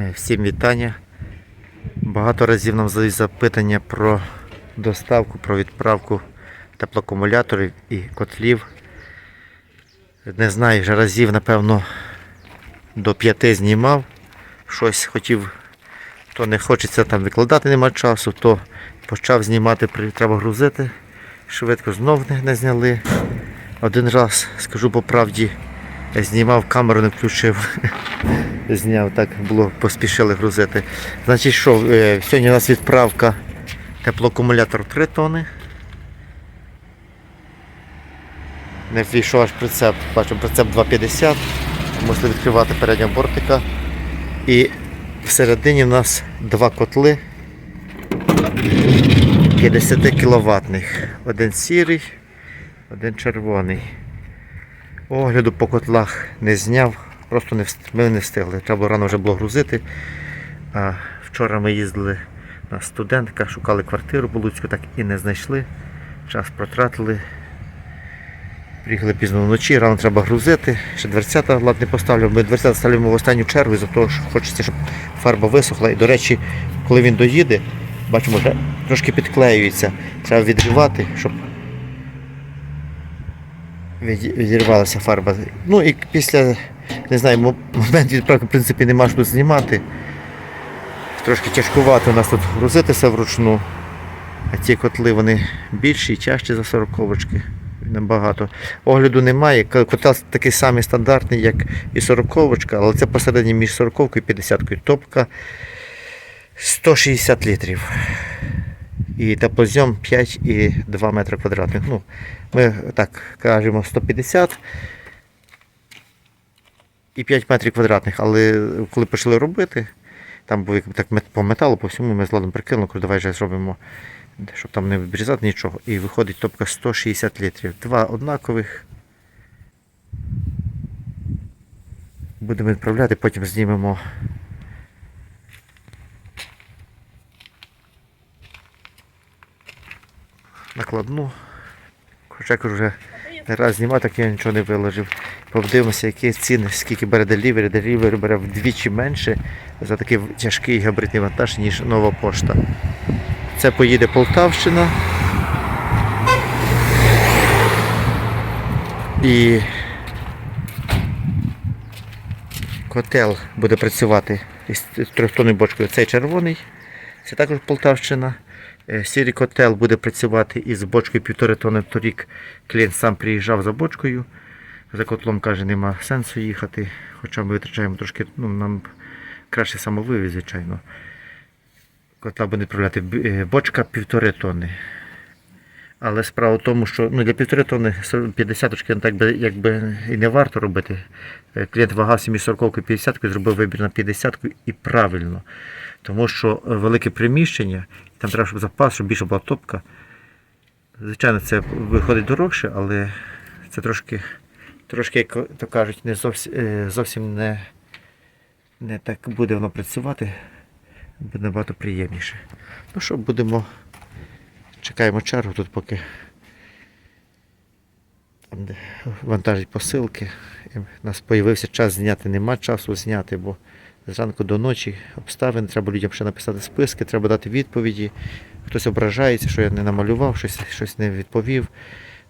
Е, Всім вітання. Багато разів нам задають запитання про доставку, про відправку теплоакумуляторів і котлів. Не знаю, вже разів, напевно, до п'яти знімав. Щось хотів, то не хочеться там викладати, нема часу, то почав знімати, треба грузити. Швидко знов не, не зняли. Один раз, скажу по правді, знімав камеру, не включив. Зняв, так було, поспішили грузити. Значить, що, е, сьогодні у нас відправка теплоакумулятор 3 тони. Не ввійшов аж прицеп, бачимо прицеп 2,50. Мусили відкривати переднього бортика. І всередині у нас два котли 50 кВт. Один сірий, один червоний. Огляду по котлах не зняв, просто не ми не встигли. Треба рано вже було грузити. А вчора ми їздили на студентка, шукали квартиру в Луцьку, так і не знайшли. Час протратили. Приїхали пізно вночі, рано треба грузити. Ще дверцята лад не поставлю. Ми дверцята ставимо в останню чергу, за того, що хочеться, щоб фарба висохла. І, до речі, коли він доїде, бачимо, вже трошки підклеюється. Треба відривати, щоб відірвалася фарба. Ну і після, не знаю, момент відправки, в принципі, нема що знімати. Трошки тяжкувато у нас тут грузитися вручну. А ці котли вони більші і тяжчі за 40 ковочки. Набагато. Огляду немає. Котел такий самий стандартний, як і 40 але це посередині між 40 і 50 Топка 160 літрів. І теплозйом 5,2 метри квадратних. Ну, ми так кажемо 150 і 5 метрів квадратних. Але коли почали робити, там був так по металу, по всьому ми з ладом прикинули, кажу, давай вже зробимо, щоб там не обрізати нічого. І виходить топка 160 літрів. Два однакових. Будемо відправляти, потім знімемо. Накладну. Хоча вже раз знімав, так я нічого не виложив. Подивимося, які ціни, скільки бере делівері. Делівері бере вдвічі менше за такий тяжкий габаритний вантаж, ніж нова пошта. Це поїде Полтавщина. І котел буде працювати із трьохтонною бочкою. Цей червоний, це також Полтавщина. Е, Сірий котел буде працювати із бочкою півтори тони. Торік клієнт сам приїжджав за бочкою. За котлом каже, нема сенсу їхати, хоча ми витрачаємо трошки, ну, нам краще самовивіз, звичайно. Котла буде відправляти е, бочка півтори тонни. Але справа в тому, що ну, для півтори тонни 50 очки так би, якби і не варто робити. Е, Клієнт вагався між 40 і 50 зробив вибір на 50 і правильно. Тому що велике приміщення, там треба, щоб запас, щоб більше була топка. Звичайно, це виходить дорожче, але це трошки, трошки як то кажуть, не зовсім, е, зовсім не, не так буде воно працювати, буде набагато приємніше. Ну що, будемо. Чекаємо чергу тут, поки вантажать посилки. У нас з'явився час зняти, нема часу зняти, бо зранку до ночі обставини, треба людям ще написати списки, треба дати відповіді. Хтось ображається, що я не намалював, щось, щось не відповів.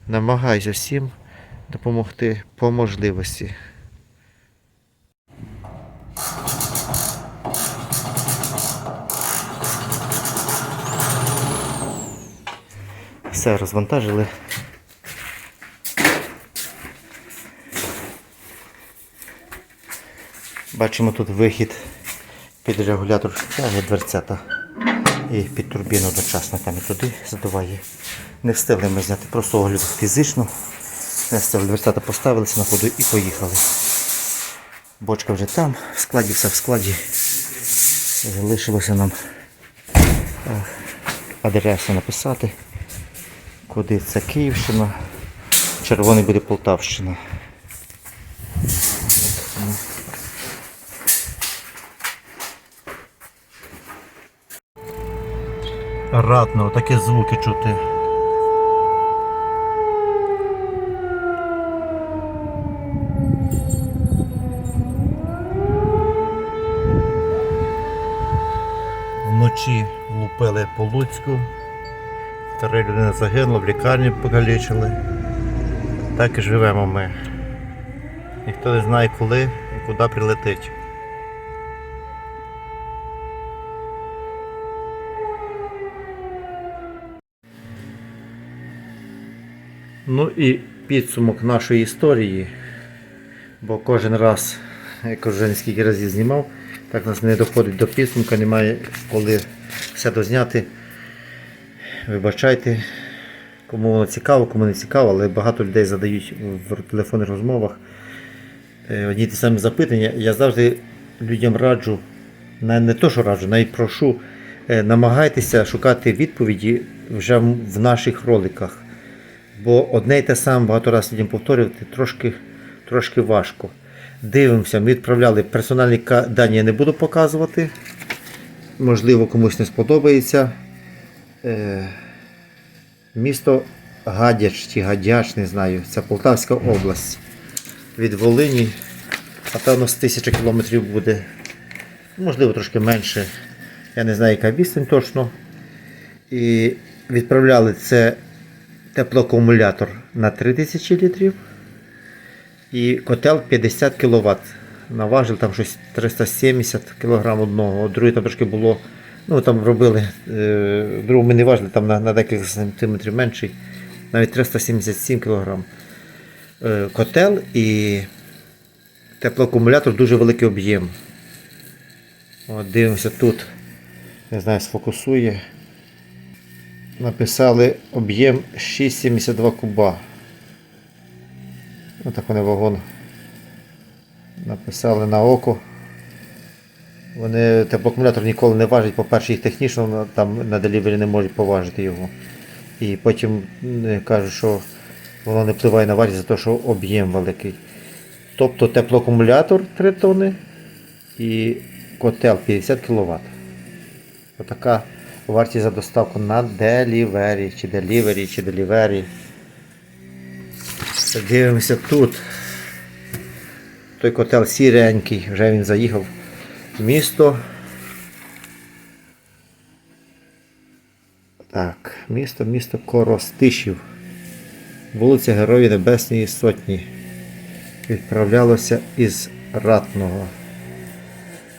Намагаюся всім допомогти по можливості. Все розвантажили. Бачимо тут вихід під регулятор тяги дверцята і під турбіну одночасно там і туди задуває. Не встигли ми зняти просто огляд фізично. Не встигли дверцята поставилися на ходу і поїхали. Бочка вже там, в складі все в складі. Залишилося нам е, адресу написати. Куди це Київщина, червоний буде Полтавщина. Ратно, такі звуки чути. вночі влупили по Луцьку. Три людини загинуло, в лікарні покалічили. Так і живемо ми. Ніхто не знає коли і куди прилетить. Ну і підсумок нашої історії. Бо кожен раз, як вже не скільки разів знімав, так нас не доходить до підсумка, немає коли все дозняти. Вибачайте, кому воно цікаво, кому не цікаво, але багато людей задають в телефонних розмовах е, одні ті самі запитання. Я завжди людям раджу, не то, що раджу, навіть прошу, е, намагайтеся шукати відповіді вже в наших роликах. Бо одне й те саме багато разів людям повторювати трошки, трошки важко. Дивимося, ми відправляли персональні дані я не буду показувати. Можливо, комусь не сподобається. Е, місто Гадяч чи Гадяч, не знаю. Це Полтавська область. Від Волині, напевно, з тисячі кілометрів буде. Можливо, трошки менше. Я не знаю, яка відстань точно. І відправляли це теплоакумулятор на 3000 літрів і котел 50 кВт. Наважив там щось 370 кг одного, другий там трошки було. Ну там робили, е, другу ми не важили, там на, на декілька сантиметрів менший, навіть 377 кг. Е, котел і теплоакумулятор дуже великий об'єм. Дивимося тут, не знаю, сфокусує. Написали об'єм 6,72 куба. Отак вони вагон написали на око. Вони теплоакумулятор ніколи не важать, по-перше, їх технічно там на делівері не можуть поважити його. І потім кажуть, що воно не впливає на вартість за те, що об'єм великий. Тобто теплоакумулятор 3 тонни і котел 50 кВт. Отака вартість за доставку на делівері, чи делівері, чи делівері. Дивимося тут. Той котел сіренький, вже він заїхав в місто. Так, місто, місто Коростишів. Вулиця Героїв Небесної Сотні. Відправлялося із Ратного,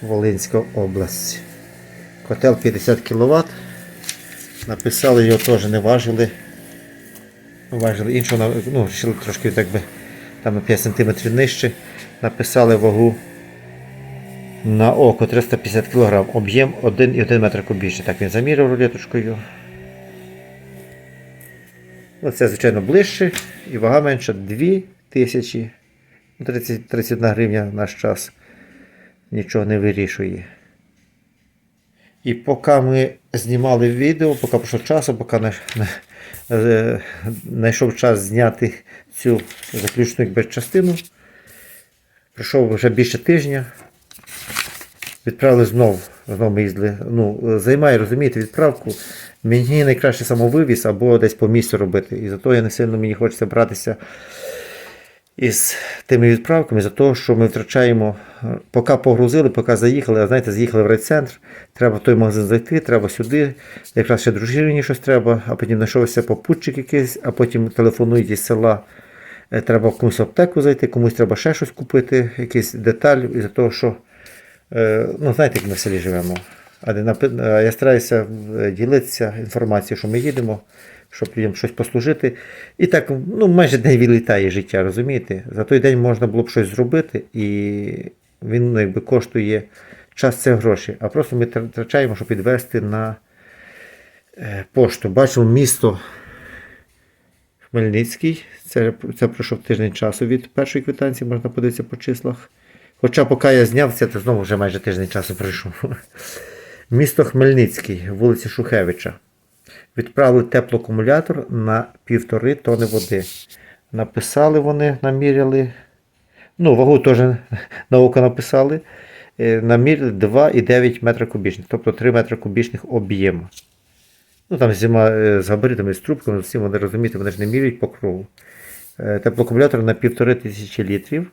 Волинська область. Котел 50 кВт. Написали його теж не важили. Важили іншого, ну, трошки так би, там на 5 см нижче. Написали вагу на око 350 кг, об'єм 1,1 метр кубічний. Так він заміряв рулеточкою. Ну, це, звичайно, ближче і вага менша 2000. Ну, 30, 31 гривня в наш час нічого не вирішує. І поки ми знімали відео, поки пройшов час, поки не- не- е, знайшов час зняти цю заключну частину, пройшов вже більше тижня. Відправили знов, знов ми їздили. Ну, займає, розумієте, відправку. Мені найкраще самовивіз або десь по місцю робити. І зато я не сильно мені хочеться братися із тими відправками за те, що ми втрачаємо, е, поки погрузили, поки заїхали, а знаєте, з'їхали в райцентр, треба в той магазин зайти, треба сюди, якраз ще дружині щось треба, а потім знайшовся попутчик якийсь, а потім телефонують із села. е, Треба в комусь аптеку зайти, комусь треба ще щось купити, якийсь деталь, із-за того, що е, ну, знаєте, як ми в селі живемо. Я стараюся ділитися інформацією, що ми їдемо, щоб людям щось послужити. І так, ну, майже день відлітає життя, розумієте? За той день можна було б щось зробити, і він ну, якби коштує час це гроші. А просто ми втрачаємо, щоб підвести на е, пошту. Бачимо місто Хмельницький. Це, це пройшов тиждень часу від першої квитанції, можна подивитися по числах. Хоча поки я зняв це, то знову вже майже тиждень часу пройшов. Місто Хмельницький, вулиця Шухевича. Відправили теплоакумулятор на півтори тони води. Написали вони, наміряли. Ну, вагу теж на око написали. Е, Наміряли 2,9 метра кубічних, тобто 3 метри кубічних об'єму. Ну там зима е, з габаритами, з трубками, всім вони розумієте, вони ж не міряють по кругу. Е, Теплоакумулятор на 1500 літрів.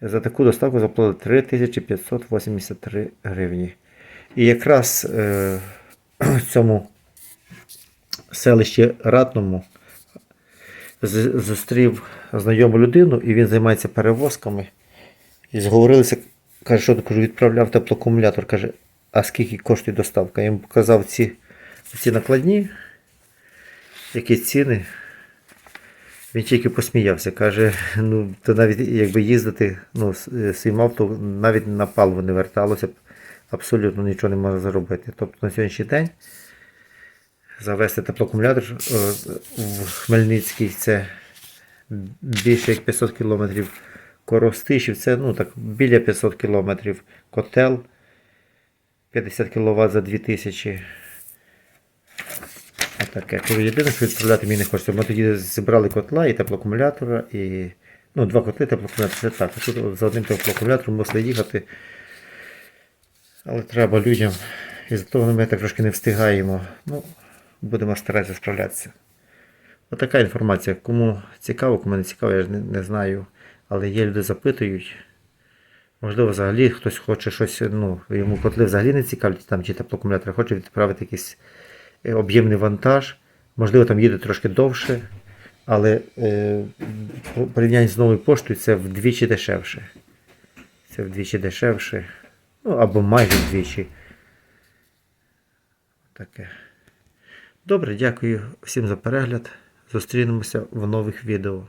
За таку доставку заплатили 3583 гривні. І якраз е, цьому селищі Ратному зустрів знайому людину, і він займається перевозками. І зговорилися, каже, що кажу, відправляв теплоакумулятор. Каже, а скільки коштує доставка? Я йому показав ці, ці накладні, які ціни. Він тільки посміявся. Каже, ну, то навіть якби їздити ну, своїм авто, навіть на паливо не верталося б, абсолютно нічого не можна заробити. Тобто на сьогоднішній день завести теплоакумулятор е, в Хмельницький це більше як 500 кілометрів. Коростишів це ну, так, біля 500 кілометрів. Котел 50 кВт за 2000. Отаке. Кажу, єдине, що відправляти мені не хочеться. Ми тоді зібрали котла і теплоакумулятора, і ну, два котли. Це так. Тут за одним теплоакумулятором мусили їхати. Але треба людям. І за того ми так трошки не встигаємо. Ну, будемо старатися справлятися. Отака інформація. Кому цікаво, кому не цікаво, я ж не, не знаю. Але є люди запитують. Можливо, взагалі хтось хоче щось, ну, йому котли взагалі не цікавлять, там чи теплоакумулятор, хоче відправити якийсь е, об'ємний вантаж. Можливо, там їде трошки довше, але е, по порівнянні з новою поштою це вдвічі дешевше. Це вдвічі дешевше. Ну, або майже вдвічі. Таке. Добре, дякую всім за перегляд. Зустрінемося в нових відео.